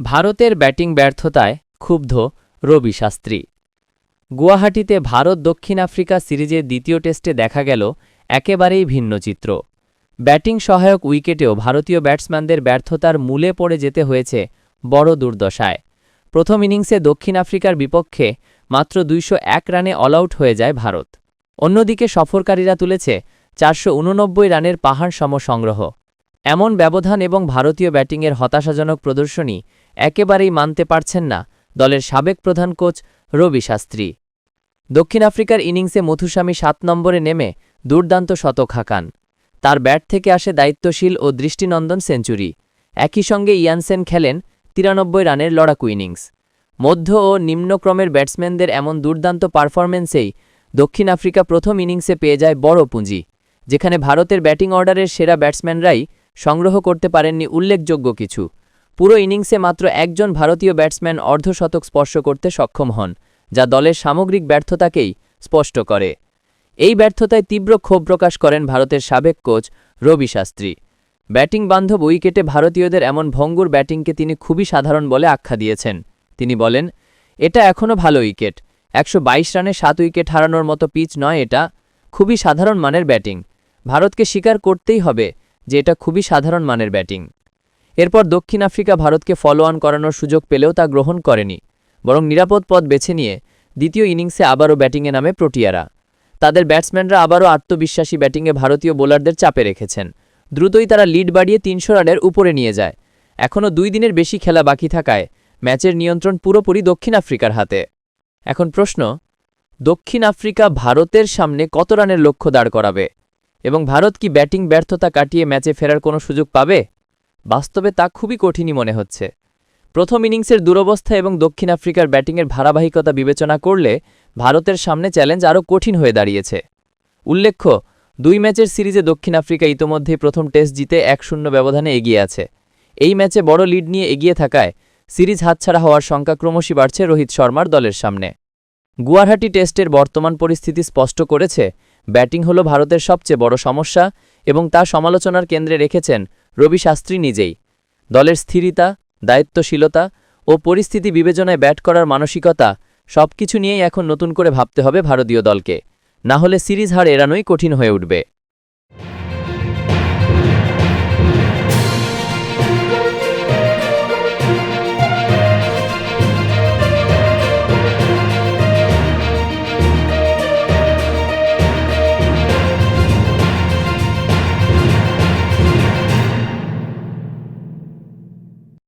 ভারতের ব্যাটিং ব্যর্থতায় ক্ষুব্ধ রবি শাস্ত্রী। গুয়াহাটিতে ভারত দক্ষিণ আফ্রিকা সিরিজের দ্বিতীয় টেস্টে দেখা গেল একেবারেই ভিন্ন চিত্র। ব্যাটিং সহায়ক উইকেটেও ভারতীয় ব্যাটসম্যানদের ব্যর্থতার মূলে পড়ে যেতে হয়েছে বড় দুর্দশায়। প্রথম ইনিংসে দক্ষিণ আফ্রিকার বিপক্ষে মাত্র দুইশো এক রানে অলআউট হয়ে যায় ভারত। অন্যদিকে সফরকারীরা তুলেছে চারশো উননব্বই রানের পাহাড় সম সংগ্রহ এমন ব্যবধান এবং ভারতীয় ব্যাটিংয়ের হতাশাজনক প্রদর্শনী একেবারেই মানতে পারছেন না দলের সাবেক প্রধান কোচ রবি শাস্ত্রী। দক্ষিণ আফ্রিকার ইনিংসে মথুস্বামী সাত নম্বরে নেমে দুর্দান্ত শতক হাঁকান। তার ব্যাট থেকে আসে দায়িত্বশীল ও দৃষ্টিনন্দন সেঞ্চুরি। একই সঙ্গে ইয়ানসেন খেলেন তিরানব্বই রানের লড়াকু ইনিংস। মধ্য ও নিম্নক্রমের ব্যাটসম্যানদের এমন দুর্দান্ত পারফরম্যান্সেই দক্ষিণ আফ্রিকা প্রথম ইনিংসে পেয়ে যায় বড় পুঁজি, যেখানে ভারতের ব্যাটিং অর্ডারের সেরা ব্যাটসম্যানরাই সংগ্রহ করতে পারেননি উল্লেখযোগ্য কিছু। পুরো ইনিংসে মাত্র একজন ভারতীয় ব্যাটসম্যান অর্ধশতক স্পর্শ করতে সক্ষম হন, যা দলের সামগ্রিক ব্যর্থতাকেই স্পষ্ট করে। এই ব্যর্থতায় তীব্র ক্ষোভ প্রকাশ করেন ভারতের সাবেক কোচ রবি শাস্ত্রী। ব্যাটিং বান্ধব উইকেটে ভারতীয়দের এমন ভঙ্গুর ব্যাটিংকে তিনি খুবই সাধারণ বলে আখ্যা দিয়েছেন। তিনি বলেন, এটা এখনও ভালো উইকেট। একশো বাইশ রানে সাত উইকেট হারানোর মতো পিচ নয় এটা। খুবই সাধারণ মানের ব্যাটিং। ভারতকে স্বীকার করতেই হবে যে এটা খুবই সাধারণ মানের ব্যাটিং। এরপর দক্ষিণ আফ্রিকা ভারতকে ফলো অন করানোর সুযোগ পেলেও তা গ্রহণ করেনি, বরং নিরাপদ পথ বেছে নিয়ে দ্বিতীয় ইনিংসে আবারও ব্যাটিংয়ে নামে প্রোটিয়ারা। তাদের ব্যাটসম্যানরা আবারও আত্মবিশ্বাসী ব্যাটিংয়ে ভারতীয় বোলারদের চাপে রেখেছেন। দ্রুতই তারা লিড বাড়িয়ে তিনশো রানের উপরে নিয়ে যায়। এখনও দুই দিনের বেশি খেলা বাকি থাকায় ম্যাচের নিয়ন্ত্রণ পুরোপুরি দক্ষিণ আফ্রিকার হাতে। এখন প্রশ্ন, দক্ষিণ আফ্রিকা ভারতের সামনে কত রানের লক্ষ্য দাঁড় করাবে? এবং ভারত কি ব্যাটিং ব্যর্থতা কাটিয়ে ম্যাচে ফেরার কোনো সুযোগ পাবে? বাস্তবে তা খুবই কঠিনই মনে হচ্ছে। প্রথম ইনিংসের দুরবস্থা এবং দক্ষিণ আফ্রিকার ব্যাটিংয়ের ধারাবাহিকতা বিবেচনা করলে ভারতের সামনে চ্যালেঞ্জ আরও কঠিন হয়ে দাঁড়িয়েছে। উল্লেখ্য, দুই ম্যাচের সিরিজে দক্ষিণ আফ্রিকা ইতোমধ্যেই প্রথম টেস্ট জিতে এক শূন্য ব্যবধানে এগিয়ে আছে। এই ম্যাচে বড় লিড নিয়ে এগিয়ে থাকায় সিরিজ হাতছাড়া হওয়ার সংখ্যা ক্রমশই বাড়ছে রোহিত শর্মার দলের সামনে। গুয়াহাটি টেস্টের বর্তমান পরিস্থিতি স্পষ্ট করেছে, ব্যাটিং হল ভারতের সবচেয়ে বড় সমস্যা এবং তা সমালোচনার কেন্দ্রে রেখেছেন রবি শাস্ত্রী নিজেই। দলের স্থিরতা, দায়িত্বশীলতা ও পরিস্থিতি বিবেচনায় ব্যাট করার মানসিকতা সবকিছু নিয়েই এখন নতুন করে ভাবতে হবে ভারতীয় দলকে। না হলে সিরিজ হার এড়ানোই কঠিন হয়ে উঠবে।